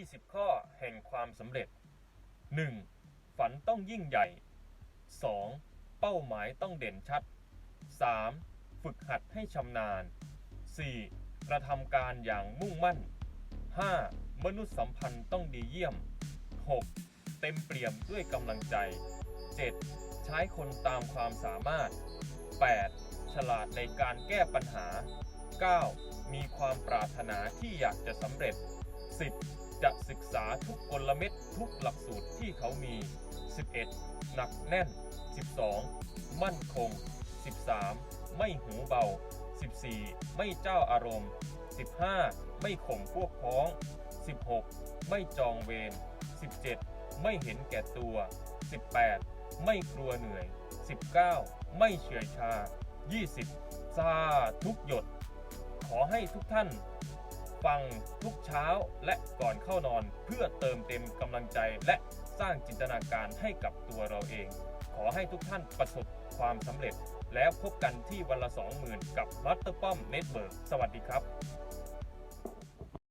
20 ข้อแห่งความสำเร็จ 1. ฝันต้องยิ่งใหญ่ 2. เป้าหมายต้องเด่นชัด 3. ฝึกหัดให้ชำนาญ 4. กระทำการอย่างมุ่งมั่น 5. มนุษยสัมพันธ์ต้องดีเยี่ยม 6. เต็มเปี่ยมด้วยกำลังใจ 7. ใช้คนตามความสามารถ 8. ฉลาดในการแก้ปัญหา 9. มีความปรารถนาที่อยากจะสำเร็จ 10. ศึกษาทุกกลเม็ดทุกหลักสูตรที่เขามี 11. หนักแน่น 12. มั่นคง 13. ไม่หูเบา 14. ไม่เจ้าอารมณ์ 15. ไม่ข่มพวกพ้อง 16. ไม่จองเวร 17. ไม่เห็นแก่ตัว 18. ไม่กลัวเหนื่อย 19. ไม่เฉื่อยชา 20. ซาทุกหยด ขอให้ทุกท่าน ฟังทุกเช้าและก่อนเข้านอนเพื่อเติมเต็มกำลังใจ และสร้างจินตนาการให้กับตัวเราเอง ขอให้ทุกท่านประสบความสำเร็จ แล้วพบกันที่วันละ 20,000 กับรัตเตอร์ป้อมเน็ตเบิร์กสวัสดีครับ